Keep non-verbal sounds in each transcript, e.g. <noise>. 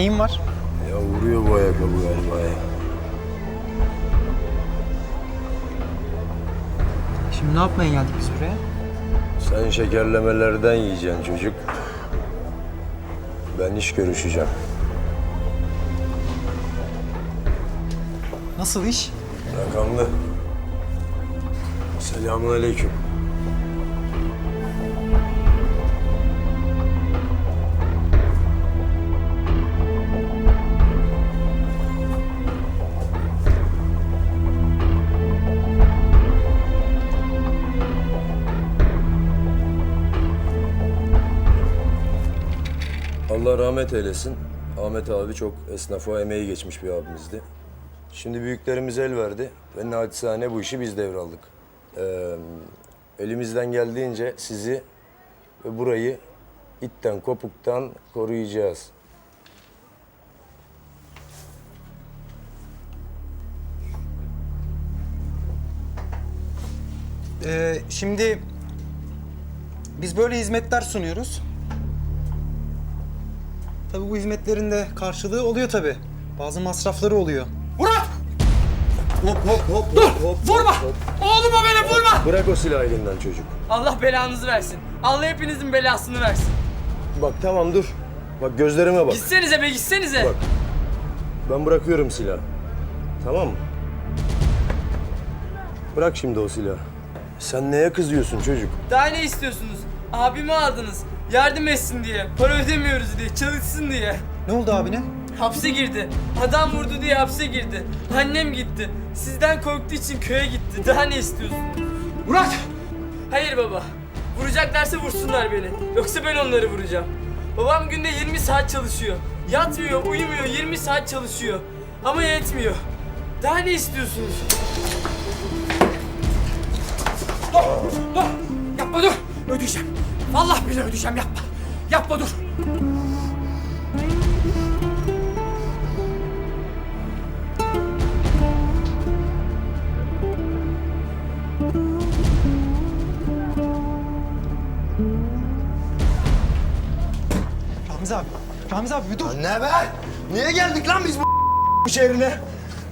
Neyin var? Ya vuruyor bu ayakkabı galiba ya. Şimdi ne yapmaya geldik biz buraya? Sen şekerlemelerden yiyeceksin çocuk. Ben iş görüşeceğim. Nasıl iş? Rakamlı. Selamun aleyküm. Allah rahmet eylesin. Ahmet abi çok esnafa emeği geçmiş bir abimizdi. Şimdi büyüklerimiz el verdi ve naçizane bu işi biz devraldık. Ee, elimizden geldiğince sizi ve burayı itten kopuktan koruyacağız. Ee, şimdi biz böyle hizmetler sunuyoruz. Tabii bu hizmetlerin de karşılığı oluyor tabii. Bazı masrafları oluyor. Murat! Hop hop hop Dur! hop, hop, vurma! hop. Oğluma beni vurma! Bırak o silahı elinden çocuk. Allah belanızı versin. Allah hepinizin belasını versin. Bak tamam dur. Bak gözlerime bak. Gitsenize be gitsenize. Bak. Ben bırakıyorum silahı. Tamam mı? Bırak şimdi o silahı. Sen neye kızıyorsun çocuk? Daha ne istiyorsunuz? Abimi aldınız. Yardım etsin diye. Para ödemiyoruz diye. Çalışsın diye. Ne oldu abine? Hapse girdi. Adam vurdu diye hapse girdi. Annem gitti. Sizden korktuğu için köye gitti. Daha ne istiyorsunuz? Murat! Hayır baba. Vuracaklarsa vursunlar beni. Yoksa ben onları vuracağım. Babam günde 20 saat çalışıyor. Yatmıyor, uyumuyor, 20 saat çalışıyor. Ama yetmiyor. Daha ne istiyorsunuz? Dur! Dur! Yapma dur! Ödeyeceğim. Vallahi bile ödeyeceğim yapma. Yapma dur. Ramiz abi. Ramiz abi bir dur. Ne be? Niye geldik lan biz bu <laughs> şehrine?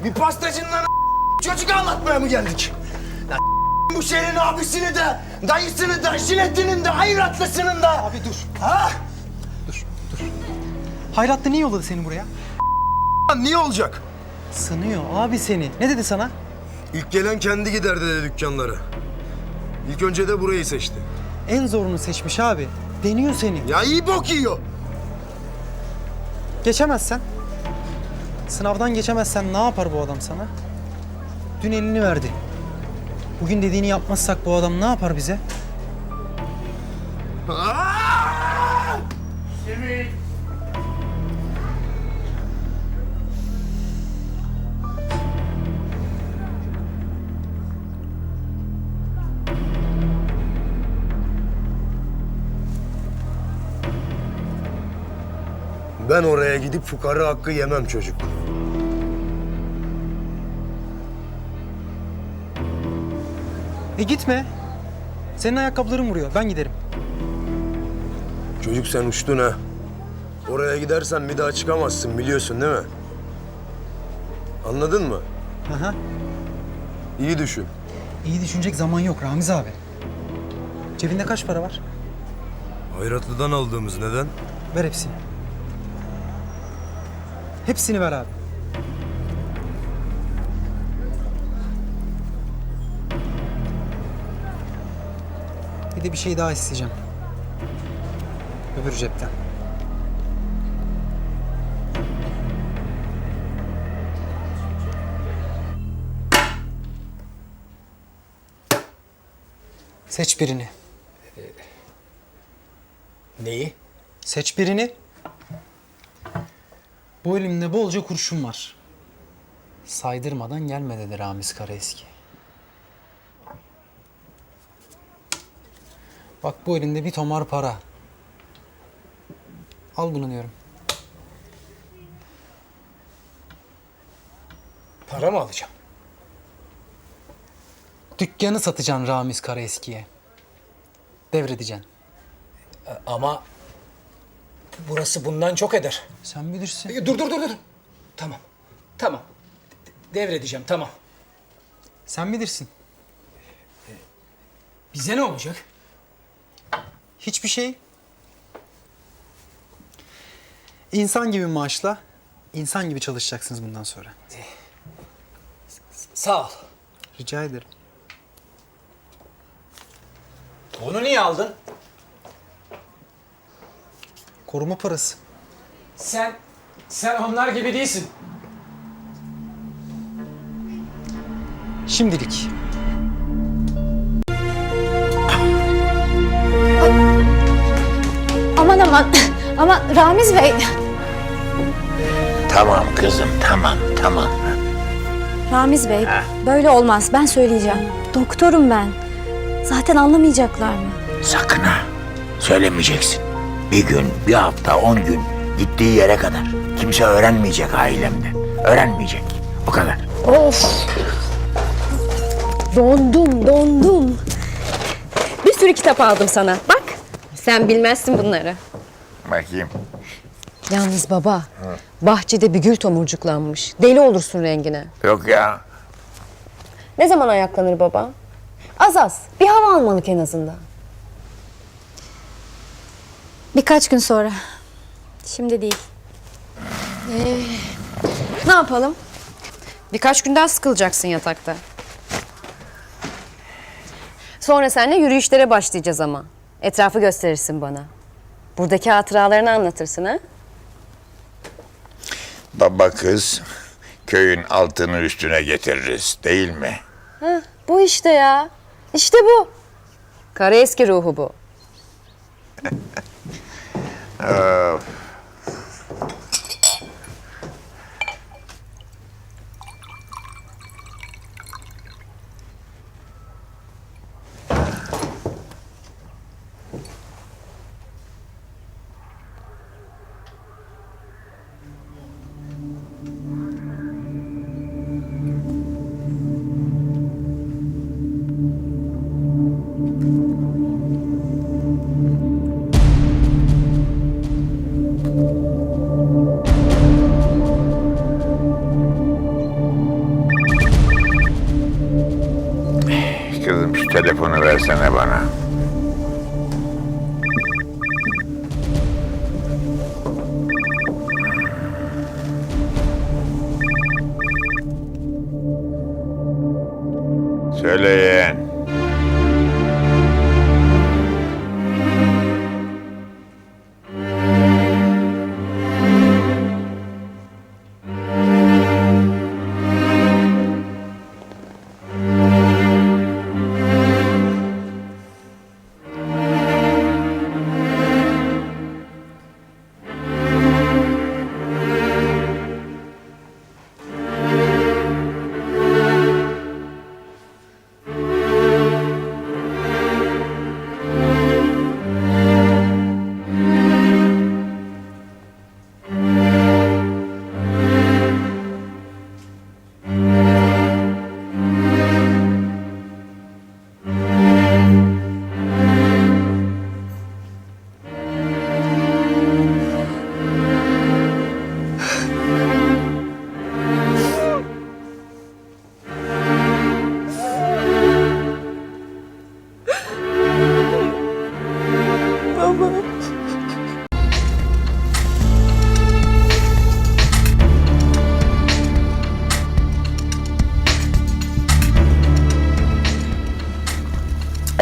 Bir pastacından <laughs> çocuk anlatmaya mı geldik? Lan <laughs> bu şehrin abisini de, dayısını da, jiletinin de, hayratlısının da. Abi dur. Ha? Hayratlı niye yolladı seni buraya? Lan niye olacak? Sınıyor abi seni. Ne dedi sana? İlk gelen kendi gider dedi dükkanlara. İlk önce de burayı seçti. En zorunu seçmiş abi. Deniyor seni. Ya iyi bok yiyor. Geçemezsen. Sınavdan geçemezsen ne yapar bu adam sana? Dün elini verdi. Bugün dediğini yapmazsak bu adam ne yapar bize? Ben oraya gidip fukara hakkı yemem çocuk. E gitme. Senin ayakkabıların vuruyor. Ben giderim. Çocuk sen uçtun ha. Oraya gidersen bir daha çıkamazsın biliyorsun değil mi? Anladın mı? Aha. İyi düşün. İyi düşünecek zaman yok Ramiz abi. Cebinde kaç para var? Hayratlı'dan aldığımız neden? Ver hepsini. Hepsini ver abi. De bir şey daha isteyeceğim. Öbür cepten. Seç birini. Neyi? Seç birini. Bu elimde bolca kurşun var. Saydırmadan gelme dedi Ramiz Karaeski. Bak bu elinde bir tomar para. Al bunu diyorum. Para mı alacağım? Dükkanı satacaksın Ramiz Karaeski'ye. Devredeceksin. Ama Burası bundan çok eder. Sen bilirsin. E, Dur dur dur dur. Tamam. Tamam. De- Devredeceğim tamam. Sen bilirsin. Bize ne olacak? Hiçbir şey. İnsan gibi maaşla, insan gibi çalışacaksınız bundan sonra. Sağ ol. Rica ederim. Bunu niye aldın? Koruma parası. Sen, sen onlar gibi değilsin. Şimdilik. Aman aman. Ama Ramiz Bey. Tamam kızım tamam tamam. Ramiz Bey böyle olmaz. Ben söyleyeceğim. Doktorum ben. Zaten anlamayacaklar mı? Sakın ha. Söylemeyeceksin. Bir gün, bir hafta, on gün gittiği yere kadar. Kimse öğrenmeyecek ailemden. Öğrenmeyecek. Bu kadar. Of. Dondum, dondum. Bir sürü kitap aldım sana. Bak. Sen bilmezsin bunları. Bakayım. Yalnız baba, bahçede bir gül tomurcuklanmış. Deli olursun rengine. Yok ya. Ne zaman ayaklanır baba? Az az. Bir hava almalık en azından. Birkaç gün sonra. Şimdi değil. Ne yapalım? Birkaç günden sıkılacaksın yatakta. Sonra seninle yürüyüşlere başlayacağız ama. Etrafı gösterirsin bana. Buradaki hatıralarını anlatırsın ha? Baba kız köyün altını üstüne getiririz değil mi? Bu işte ya. İşte bu. Kara eski ruhu bu. <laughs> Kızım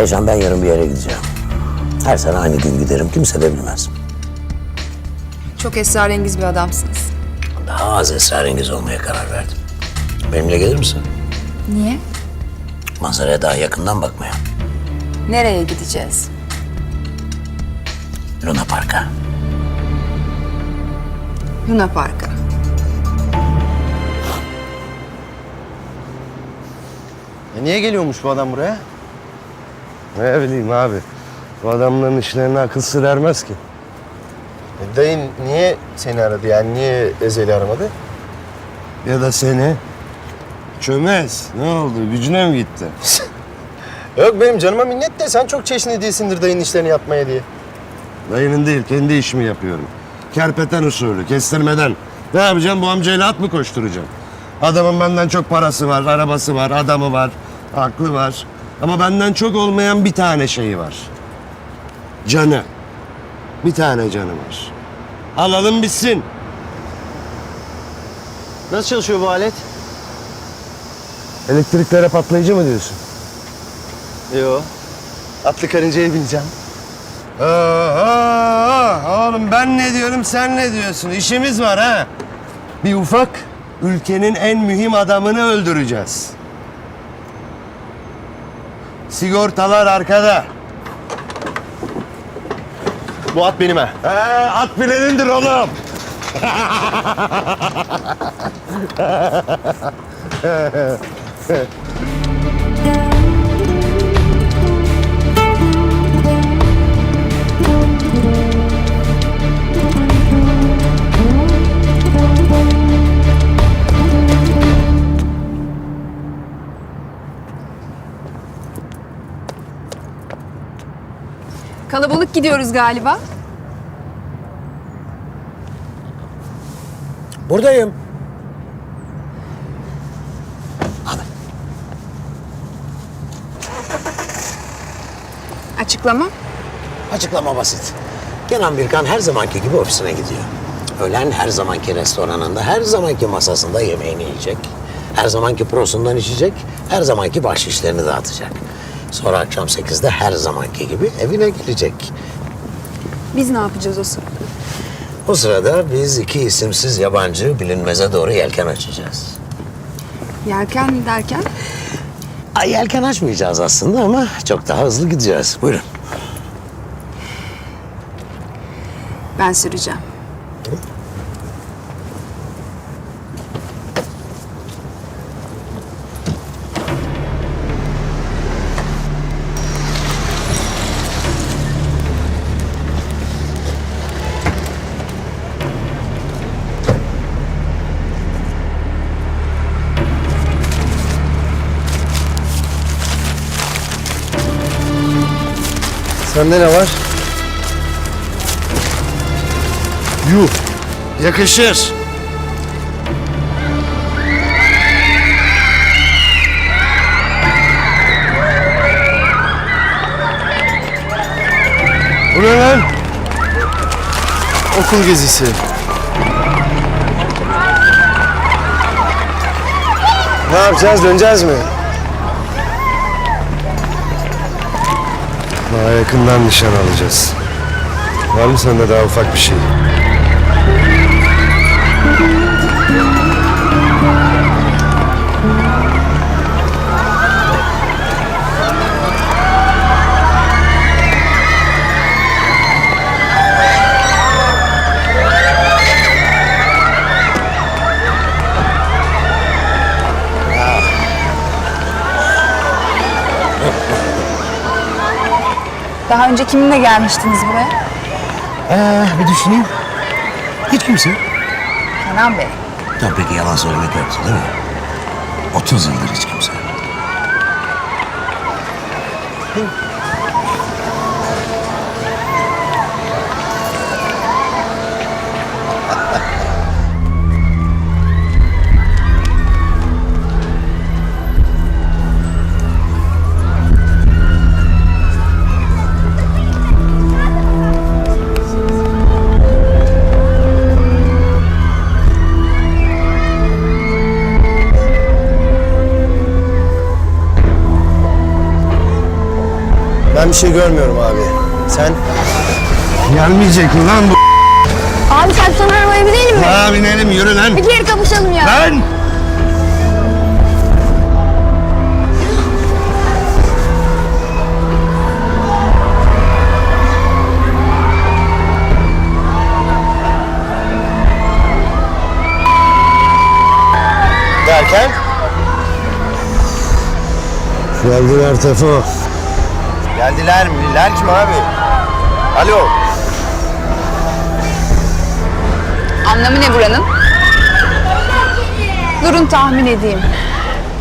Ercan ben yarın bir yere gideceğim. Her sene aynı gün giderim. Kimse de bilmez. Çok esrarengiz bir adamsınız. Daha az esrarengiz olmaya karar verdim. Benimle gelir misin? Niye? Manzaraya daha yakından bakmaya. Nereye gideceğiz? Luna Park'a. Luna Park'a. E niye geliyormuş bu adam buraya? <laughs> Ne bileyim abi. Bu adamların işlerine akıl sır ermez ki. E, Dayın niye seni aradı yani niye Ezel'i aramadı? Ya da seni. Çömez. Ne oldu? Gücüne mi gitti? <laughs> Yok benim canıma minnet de sen çok çeşitli değilsindir dayının işlerini yapmaya diye. Dayının değil, kendi işimi yapıyorum. Kerpeten usulü, kestirmeden. Ne yapacağım? Bu amcayla at mı koşturacağım? Adamın benden çok parası var, arabası var, adamı var, aklı var. Ama benden çok olmayan bir tane şeyi var. Canı. Bir tane canı var. Alalım bitsin. Nasıl çalışıyor bu alet? Elektriklere patlayıcı mı diyorsun? Yo. Atlı karıncaya bineceğim. Oho, oğlum ben ne diyorum sen ne diyorsun? İşimiz var ha. Bir ufak ülkenin en mühim adamını öldüreceğiz. Sigortalar arkada. Bu at benim ha. He, at bilenindir oğlum. <laughs> Kalabalık gidiyoruz galiba. Buradayım. Açıklama. Açıklama basit. Kenan Birkan her zamanki gibi ofisine gidiyor. Öğlen her zamanki restoranında, her zamanki masasında yemeğini yiyecek. Her zamanki prosundan içecek, her zamanki bahşişlerini dağıtacak. Sonra akşam sekizde her zamanki gibi evine gelecek. Biz ne yapacağız o sırada? O sırada biz iki isimsiz yabancı bilinmeze doğru yelken açacağız. Yelken derken? Ay yelken açmayacağız aslında ama çok daha hızlı gideceğiz. Buyurun. Ben süreceğim. Sende ne var? Yuh. Yakışır. Bu ne lan? Okul gezisi. Ne yapacağız? Döneceğiz mi? Daha yakından nişan alacağız. Var mı sende daha ufak bir şey? Daha önce kiminle gelmiştiniz buraya? Ee, bir düşüneyim. Hiç kimse. Kenan Bey. Tabii peki yalan söylemek yoktu değil mi? 30 yıldır hiç kimse. Ben bir şey görmüyorum abi. Sen? Gelmeyecek mi lan bu? Abi sen son arabaya binelim mi? Ha binelim yürü lan. Bir geri kapışalım ya. Lan! Derken? Geldiler Tefo. Geldiler mi? Ler kim abi? Alo. Anlamı ne buranın? Durun tahmin edeyim.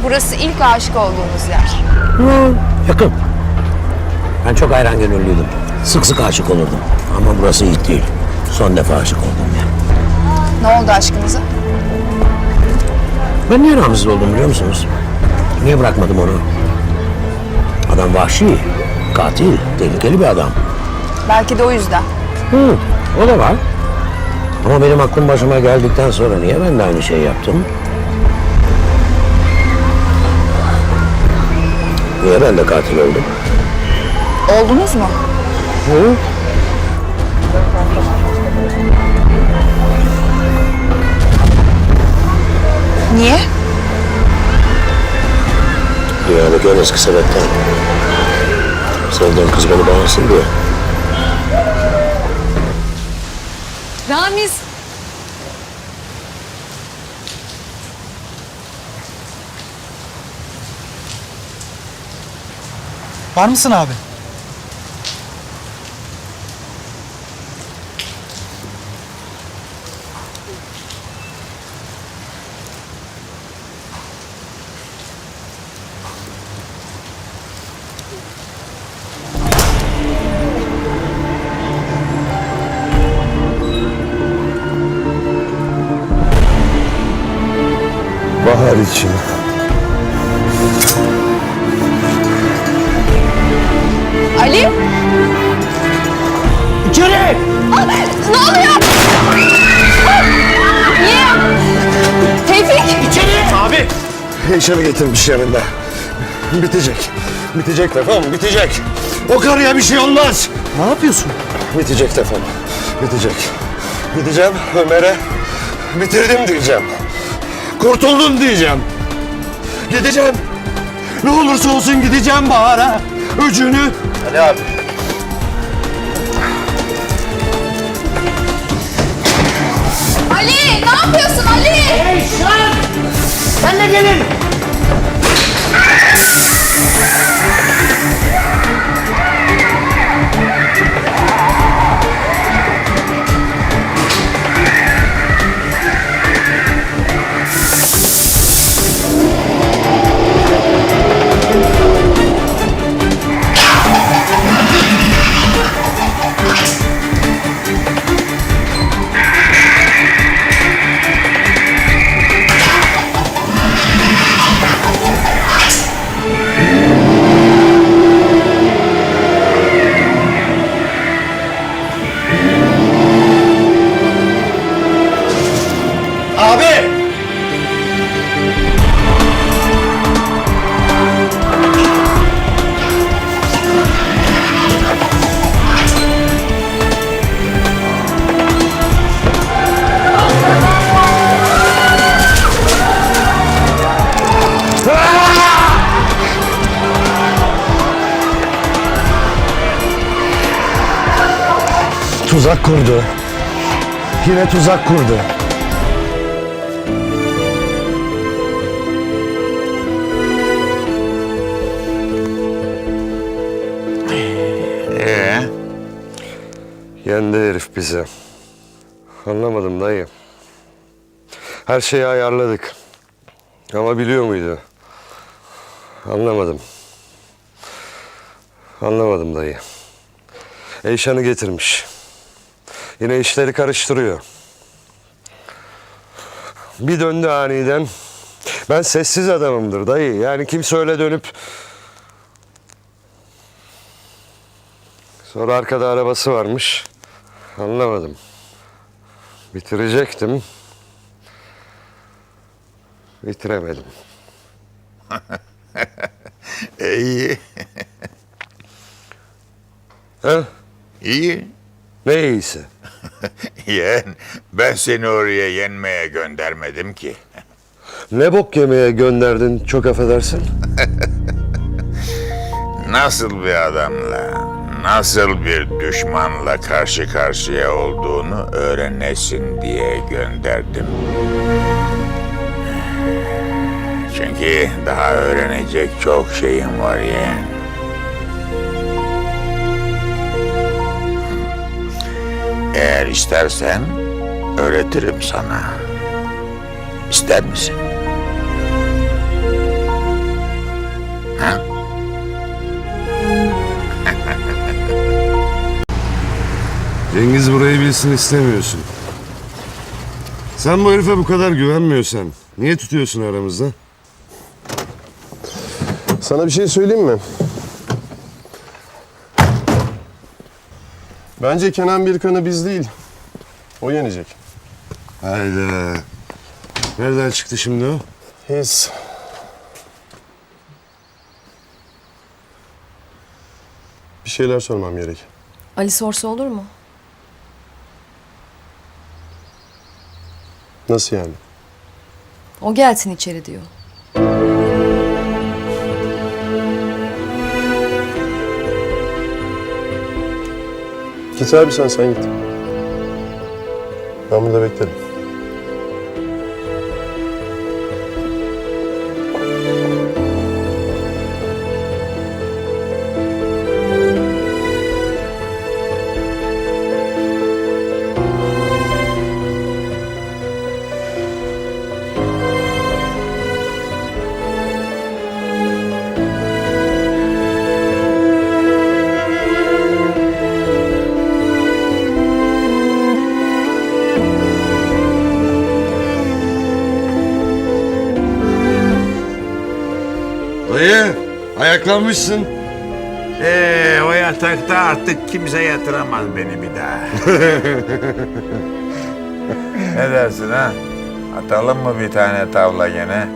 Burası ilk aşık olduğunuz yer. Yakın. Ben çok hayran gönüllüydüm. Sık sık aşık olurdum. Ama burası iyi değil. Son defa aşık oldum ya. Ne oldu aşkınıza? Ben niye rahatsız oldum biliyor musunuz? Niye bırakmadım onu? Adam vahşi, katil, tehlikeli bir adam. Belki de o yüzden. Hı, o da var. Ama benim aklım başıma geldikten sonra niye ben de aynı şeyi yaptım? Niye ben de katil oldum? Oldunuz mu? Hı? Niye? Dünyadaki en eski sebepten. Sevdiğim kız beni beğensin diye. Ramiz. Var mısın abi? Bahar için. Ali? İçeri! Abi ne oluyor? Niye? Tevfik! Abi! Eşimi getirmiş yanında. Bitecek. Bitecek Tefan, bitecek. O karıya bir şey olmaz. Ne yapıyorsun? Bitecek Tefan, bitecek. Gideceğim Ömer'e, bitirdim diyeceğim. Kurtuldun diyeceğim. Gideceğim. Ne olursa olsun gideceğim Bahar'a. Öcünü. Ali abi. Ali ne yapıyorsun Ali? Sen de gelin! Kurdu. Yine tuzak kurdu. Ee, Yendi herif bizi. Anlamadım dayı. Her şeyi ayarladık. Ama biliyor muydu? Anlamadım. Anlamadım dayı. Eyşan'ı getirmiş. Yine işleri karıştırıyor. Bir döndü aniden. Ben sessiz adamımdır dayı. Yani kimse öyle dönüp... Sonra arkada arabası varmış. Anlamadım. Bitirecektim. Bitiremedim. <laughs> iyi, Ha? iyi. Ne iyisi? <laughs> Yeğen, ben seni oraya yenmeye göndermedim ki. Ne bok yemeye gönderdin çok affedersin. <laughs> Nasıl bir adamla, nasıl bir düşmanla karşı karşıya olduğunu öğrenesin diye gönderdim. Çünkü daha öğrenecek çok şeyim var yeğen. Eğer istersen öğretirim sana. İster misin? <laughs> Cengiz burayı bilsin istemiyorsun. Sen bu herife bu kadar güvenmiyorsan niye tutuyorsun aramızda? Sana bir şey söyleyeyim mi? Bence Kenan Birkan'ı biz değil, o yenecek. Hayda. Nereden çıktı şimdi o? His. Bir şeyler sormam gerek. Ali sorsa olur mu? Nasıl yani? O gelsin içeri diyor. Git abi sen, sen git. Ben burada beklerim. Ayaklanmışsın. Ee, o yatakta artık kimse yatıramaz beni bir daha. <laughs> ne dersin ha? Atalım mı bir tane tavla gene?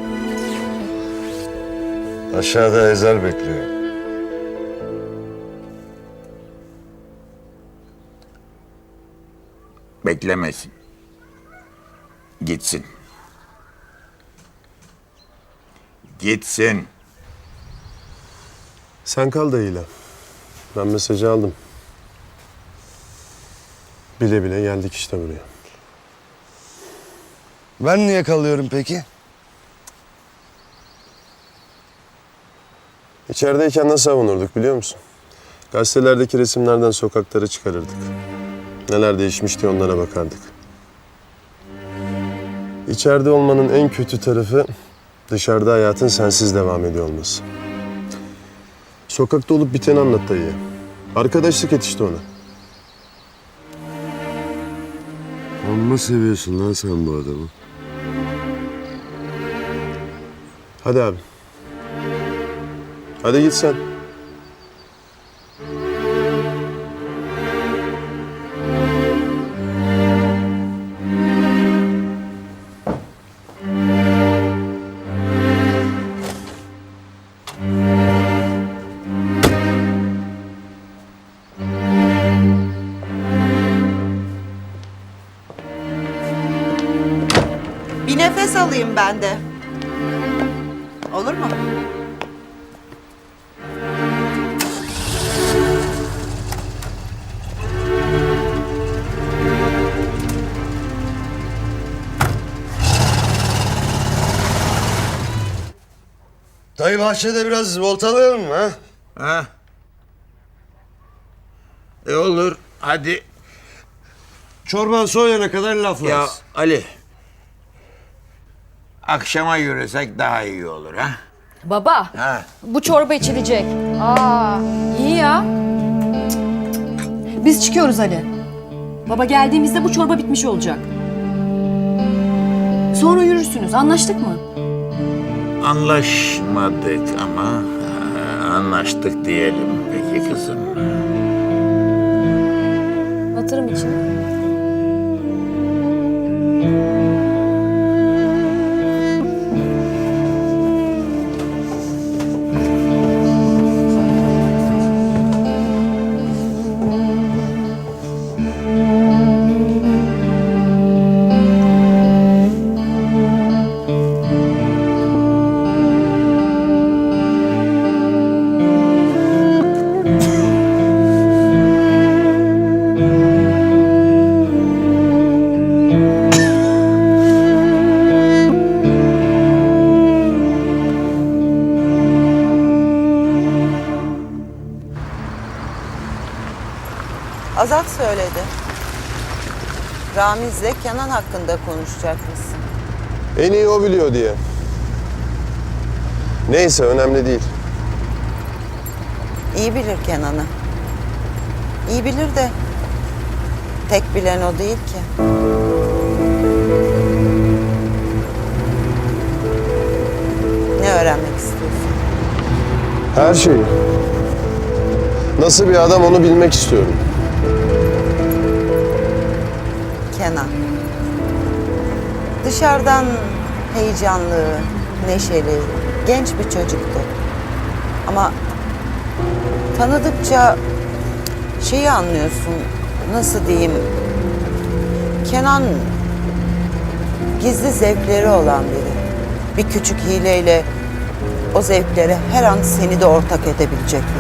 Aşağıda Ezel bekliyor. Beklemesin. Gitsin. Gitsin. Sen kal dayıyla. Ben mesajı aldım. Bile bile geldik işte buraya. Ben niye kalıyorum peki? İçerideyken nasıl savunurduk biliyor musun? Gazetelerdeki resimlerden sokaklara çıkarırdık. Neler değişmiş diye onlara bakardık. İçeride olmanın en kötü tarafı dışarıda hayatın sensiz devam ediyor olması. Sokakta olup biteni anlat dayıya. Arkadaşlık et işte ona. Amma seviyorsun lan sen bu adamı. Hadi abi. Hadi git sen. ben de. Olur mu? Dayı bahçede biraz voltalayalım mı ha? Ha? E olur. Hadi. Çorban soğuyana kadar laflarız. Ya Ali. Akşama yürüsek daha iyi olur ha? Baba, Ha. bu çorba içilecek. Aa, iyi ya. Biz çıkıyoruz Ali. Baba geldiğimizde bu çorba bitmiş olacak. Sonra yürürsünüz. Anlaştık mı? Anlaşmadık ama e, anlaştık diyelim. Peki kızım. Hatırım için. Ramiz'le Kenan hakkında konuşacakmışsın. En iyi o biliyor diye. Neyse önemli değil. İyi bilir Kenan'ı. İyi bilir de Tek bilen o değil ki. Ne öğrenmek istiyorsun? Her şeyi. Nasıl bir adam onu bilmek istiyorum. Kenan. Dışarıdan heyecanlı, neşeli, genç bir çocuktu. Ama tanıdıkça şeyi anlıyorsun, nasıl diyeyim, Kenan gizli zevkleri olan biri. Bir küçük hileyle o zevklere her an seni de ortak edebilecek biri.